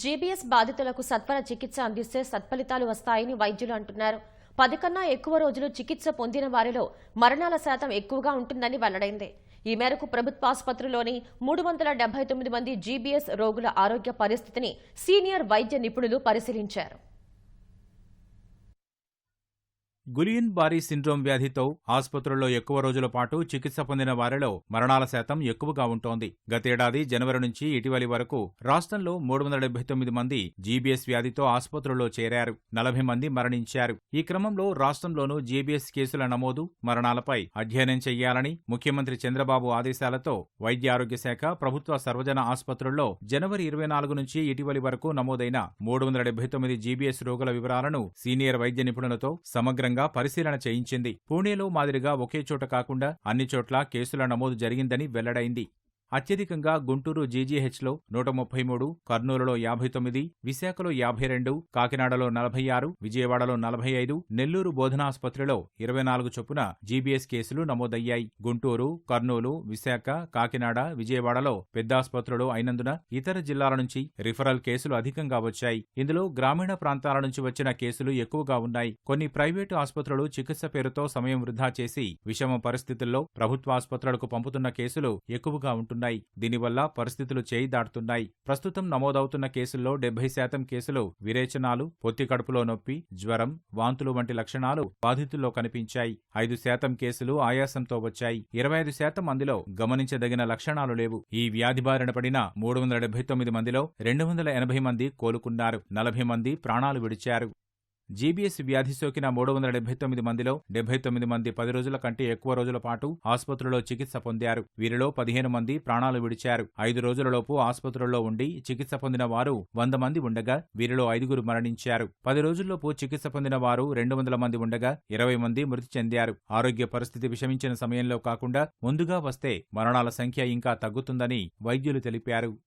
GBs బాధితులకు సత్వర చికిత్స అందిస్తే సత్ఫలితాలు వస్తాయని వైద్యులు అంటున్నారు. పది కన్నా ఎక్కువ రోజులు చికిత్స పొందిన వారిలో మరణాల శాతం ఎక్కువగా ఉంటుందని వెల్లడైంది. ఈ మేరకు ప్రభుత్వ ఆసుపత్రిలోని మూడు వందల డెబ్బై తొమ్మిది మంది జీబీఎస్ రోగుల ఆరోగ్య పరిస్థితిని సీనియర్ వైద్య నిపుణులు పరిశీలించారు. గులియన్ బారీ సిండ్రోమ్ వ్యాధితో ఆసుపత్రుల్లో ఎక్కువ రోజుల పాటు చికిత్స పొందిన వారిలో మరణాల శాతం ఎక్కువగా ఉంటోంది. గతేడాది జనవరి నుంచి ఇటీవలి వరకు రాష్ట్రంలో మూడు వందల డెబ్బై తొమ్మిది మంది జీబీఎస్ వ్యాధితో ఆసుపత్రుల్లో చేరారు. నలభై మంది మరణించారు. ఈ క్రమంలో రాష్ట్రంలోనూ జీబీఎస్ కేసుల నమోదు మరణాలపై అధ్యయనం చేయాలని ముఖ్యమంత్రి చంద్రబాబు ఆదేశాలతో వైద్య ఆరోగ్య శాఖ ప్రభుత్వ సర్వజన ఆసుపత్రుల్లో జనవరి ఇరవై నాలుగు నుంచి ఇటీవలి వరకు నమోదైన మూడు వందల డెబ్బై తొమ్మిది జీబీఎస్ రోగుల వివరాలను సీనియర్ వైద్య నిపుణులతో సమగ్రంగా పరిశీలన చేయించింది. పూణేలో మాదిరిగా ఒకే చోట కాకుండా అన్ని చోట్ల కేసుల నమోదు జరిగిందని వెల్లడైంది. అత్యధికంగా గుంటూరు జీజీహెచ్లో నూట ముప్పై మూడు కర్నూలులో యాభై తొమ్మిది విశాఖలో యాభై రెండు కాకినాడలో నలభై ఆరు విజయవాడలో నలభై ఐదు నెల్లూరు బోధనాసుపత్రిలో ఇరవై నాలుగు చొప్పున జీబీఎస్ కేసులు నమోదయ్యాయి. గుంటూరు కర్నూలు విశాఖ కాకినాడ విజయవాడలో పెద్ద ఆసుపత్రులు అయినందున ఇతర జిల్లాల నుంచి రిఫరల్ కేసులు అధికంగా వచ్చాయి. ఇందులో గ్రామీణ ప్రాంతాల నుంచి వచ్చిన కేసులు ఎక్కువగా ఉన్నాయి. కొన్ని ప్రైవేటు ఆసుపత్రులు చికిత్స పేరుతో సమయం వృధా చేసి విషమ పరిస్థితుల్లో ప్రభుత్వాసుపత్రులకు పంపుతున్న కేసులు ఎక్కువగా ఉంటున్నాయి. దీనివల్ల పరిస్థితులు చేయి దాటుతున్నాయి. ప్రస్తుతం నమోదవుతున్న కేసుల్లో డెబ్బై శాతం కేసులు విరేచనాలు పొత్తి కడుపులో నొప్పి జ్వరం వాంతులు వంటి లక్షణాలు బాధితుల్లో కనిపించాయి. ఐదు శాతం కేసులు ఆయాసంతో వచ్చాయి. ఇరవై ఐదు శాతం మందిలో గమనించదగిన లక్షణాలు లేవు. ఈ వ్యాధి బారిన పడిన మూడు వందల డెబ్బై తొమ్మిది మందిలో రెండు వందల ఎనభై మంది కోలుకున్నారు. నలభై మంది ప్రాణాలు విడిచారు. జీబీఎస్ వ్యాధి సోకిన మూడు వందల డెబ్బై తొమ్మిది మందిలో డెబ్బై తొమ్మిది మంది పది రోజుల కంటే ఎక్కువ రోజుల పాటు ఆసుపత్రిలో చికిత్స పొందారు. వీరిలో పదిహేను మంది ప్రాణాలు విడిచారు. ఐదు రోజులలోపు ఆసుపత్రుల్లో ఉండి చికిత్స పొందిన వారు వంద మంది ఉండగా వీరిలో ఐదుగురు మరణించారు. పది రోజుల్లోపు చికిత్స పొందిన వారు రెండు వందల మంది ఉండగా ఇరవై మంది మృతి చెందారు. ఆరోగ్య పరిస్థితి విషమించిన సమయంలో కాకుండా ముందుగా వస్తే మరణాల సంఖ్య ఇంకా తగ్గుతుందని వైద్యులు తెలిపారు.